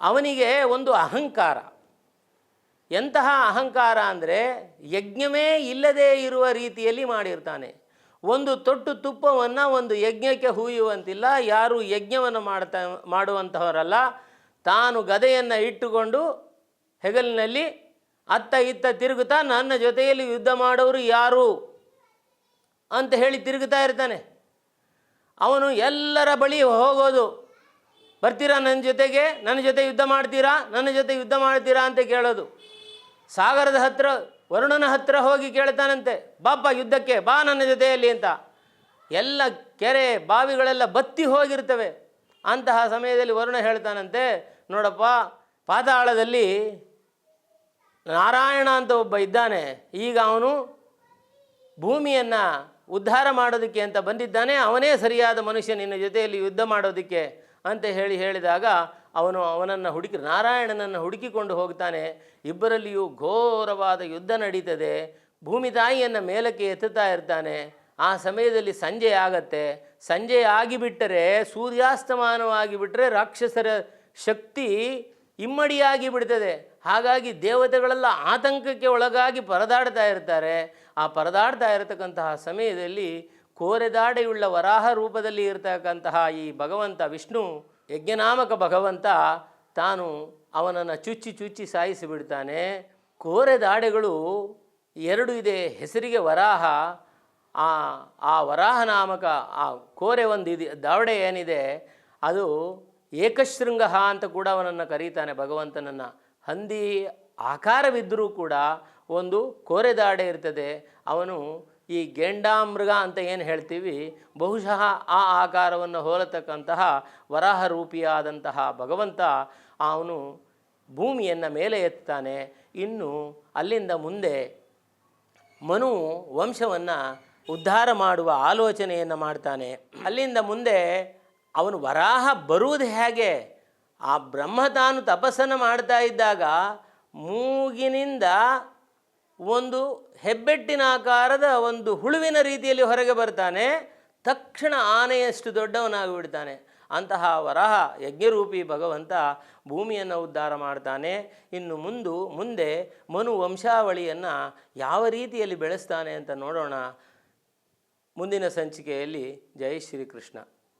S1: ಅವನಿಗೆ ಒಂದು ಅಹಂಕಾರ. ಎಂತಹ ಅಹಂಕಾರ ಅಂದರೆ ಯಜ್ಞವೇ ಇಲ್ಲದೇ ಇರುವ ರೀತಿಯಲ್ಲಿ ಮಾಡಿರ್ತಾನೆ. ಒಂದು ತೊಟ್ಟು ತುಪ್ಪವನ್ನು ಒಂದು ಯಜ್ಞಕ್ಕೆ ಹೂಯುವಂತಿಲ್ಲ, ಯಾರು ಯಜ್ಞವನ್ನು ಮಾಡ್ತಾ ಮಾಡುವಂಥವರಲ್ಲ ತಾನು ಗದೆಯನ್ನು ಇಟ್ಟುಕೊಂಡು ಹೆಗಲಿನಲ್ಲಿ ಅತ್ತ ಇತ್ತ ತಿರುಗುತ್ತಾ ನನ್ನ ಜೊತೆಯಲ್ಲಿ ಯುದ್ಧ ಮಾಡೋರು ಯಾರು ಅಂತ ಹೇಳಿ ತಿರುಗುತ್ತಾ ಇರ್ತಾನೆ. ಅವನು ಎಲ್ಲರ ಬಳಿ ಹೋಗೋದು, ಬರ್ತೀರಾ ನನ್ನ ಜೊತೆಗೆ? ನನ್ನ ಜೊತೆ ಯುದ್ಧ ಮಾಡ್ತೀರಾ? ನನ್ನ ಜೊತೆ ಯುದ್ಧ ಮಾಡ್ತೀರಾ ಅಂತ ಕೇಳೋದು. ಸಾಗರದ ಹತ್ರ ವರುಣನ ಹತ್ತಿರ ಹೋಗಿ ಕೇಳ್ತಾನಂತೆ ಬಾಪ ಯುದ್ಧಕ್ಕೆ ಬಾ ನನ್ನ ಜೊತೆಯಲ್ಲಿ ಅಂತ. ಎಲ್ಲ ಕೆರೆ ಬಾವಿಗಳೆಲ್ಲ ಬತ್ತಿ ಹೋಗಿರ್ತವೆ. ಅಂತಹ ಸಮಯದಲ್ಲಿ ವರುಣ ಹೇಳ್ತಾನಂತೆ, ನೋಡಪ್ಪ, ಪಾತಾಳದಲ್ಲಿ ನಾರಾಯಣ ಅಂತ ಒಬ್ಬ ಇದ್ದಾನೆ. ಈಗ ಅವನು ಭೂಮಿಯನ್ನು ಉದ್ಧಾರ ಮಾಡೋದಕ್ಕೆ ಅಂತ ಬಂದಿದ್ದಾನೆ. ಅವನೇ ಸರಿಯಾದ ಮನುಷ್ಯ ನಿನ್ನ ಜೊತೆಯಲ್ಲಿ ಯುದ್ಧ ಮಾಡೋದಕ್ಕೆ ಅಂತ ಹೇಳಿ ಹೇಳಿದಾಗ ಅವನು ಅವನನ್ನು ಹುಡುಕಿ, ನಾರಾಯಣನನ್ನು ಹುಡುಕಿಕೊಂಡು ಹೋಗ್ತಾನೆ. ಇಬ್ಬರಲ್ಲಿಯೂ ಘೋರವಾದ ಯುದ್ಧ ನಡೀತದೆ. ಭೂಮಿ ತಾಯಿಯನ್ನು ಮೇಲಕ್ಕೆ ಎತ್ತುತ್ತಾ ಇರ್ತಾನೆ. ಆ ಸಮಯದಲ್ಲಿ ಸಂಜೆ ಆಗತ್ತೆ. ಸಂಜೆ ಆಗಿಬಿಟ್ಟರೆ ಸೂರ್ಯಾಸ್ತಮಾನವಾಗಿಬಿಟ್ರೆ ರಾಕ್ಷಸರ ಶಕ್ತಿ ಇಮ್ಮಡಿಯಾಗಿ ಬಿಡ್ತದೆ. ಹಾಗಾಗಿ ದೇವತೆಗಳೆಲ್ಲ ಆತಂಕಕ್ಕೆ ಒಳಗಾಗಿ ಪರದಾಡ್ತಾ ಇರ್ತಾರೆ. ಆ ಪರದಾಡ್ತಾ ಇರತಕ್ಕಂತಹ ಸಮಯದಲ್ಲಿ ಕೋರೆದಾಡೆಯುಳ್ಳ ವರಾಹ ರೂಪದಲ್ಲಿ ಇರತಕ್ಕಂತಹ ಈ ಭಗವಂತ ವಿಷ್ಣು ಯಜ್ಞನಾಮಕ ಭಗವಂತ ತಾನು ಅವನನ್ನು ಚುಚ್ಚಿ ಚುಚ್ಚಿ ಸಾಯಿಸಿಬಿಡ್ತಾನೆ ಕೋರೆ ಕೋರೆದಾಡೆಗಳು ಎರಡು ಇದೆ, ಹೆಸರಿಗೆ ವರಾಹ. ಆ ಆ ವರಾಹ ನಾಮಕ, ಆ ಕೋರೆ ಒಂದು ಇದೆ, ದಾವಡೆ ಏನಿದೆ, ಅದು ಏಕಶೃಂಗ ಅಂತ ಕೂಡ ಅವನನ್ನು ಕರೀತಾನೆ ಭಗವಂತನನ್ನು. ಹಂದಿ ಆಕಾರವಿದ್ದರೂ ಕೂಡ ಒಂದು ಕೋರೆದಾಡೆ ಇರ್ತದೆ. ಅವನು ಈ ಗೆಂಡಾಮೃಗ ಅಂತ ಏನು ಹೇಳ್ತೀವಿ? ಬಹುಶಃ ಆ ಆಕಾರವನ್ನು ಹೋಲತಕ್ಕಂತಹ ವರಾಹ ರೂಪಿಯಾದಂತಹ ಭಗವಂತ ಅವನು ಭೂಮಿಯನ್ನು ಮೇಲೆ ಎತ್ತಾನೆ. ಇನ್ನು ಅಲ್ಲಿಂದ ಮುಂದೆ ಮನು ವಂಶವನ್ನು ಉದ್ಧಾರ ಮಾಡುವ ಆಲೋಚನೆಯನ್ನು ಮಾಡ್ತಾನೆ. ಅಲ್ಲಿಂದ ಮುಂದೆ ಅವನು ವರಾಹ ಬರುವುದು ಹೇಗೆ? ಆ ಬ್ರಹ್ಮ ತಾನು ತಪಸ್ಸನ್ನು ಮಾಡ್ತಾ ಇದ್ದಾಗ ಮೂಗಿನಿಂದ ಒಂದು ಹೆಬ್ಬೆಟ್ಟಿನ ಆಕಾರದ ಒಂದು ಹುಳುವಿನ ರೀತಿಯಲ್ಲಿ ಹೊರಗೆ ಬರ್ತಾನೆ, ತಕ್ಷಣ ಆನೆಯಷ್ಟು ದೊಡ್ಡವನಾಗಿಬಿಡ್ತಾನೆ. ಅಂತಹ ವರಹ ಯಜ್ಞರೂಪಿ ಭಗವಂತ ಭೂಮಿಯನ್ನು ಉದ್ಧಾರ ಮಾಡ್ತಾನೆ. ಇನ್ನು ಮುಂದು, ಮುಂದೆ ಮನು ವಂಶಾವಳಿಯನ್ನು ಯಾವ ರೀತಿಯಲ್ಲಿ ಬೆಳೆಸ್ತಾನೆ ಅಂತ ನೋಡೋಣ ಮುಂದಿನ ಸಂಚಿಕೆಯಲ್ಲಿ. ಜೈ ಶ್ರೀಕೃಷ್ಣ.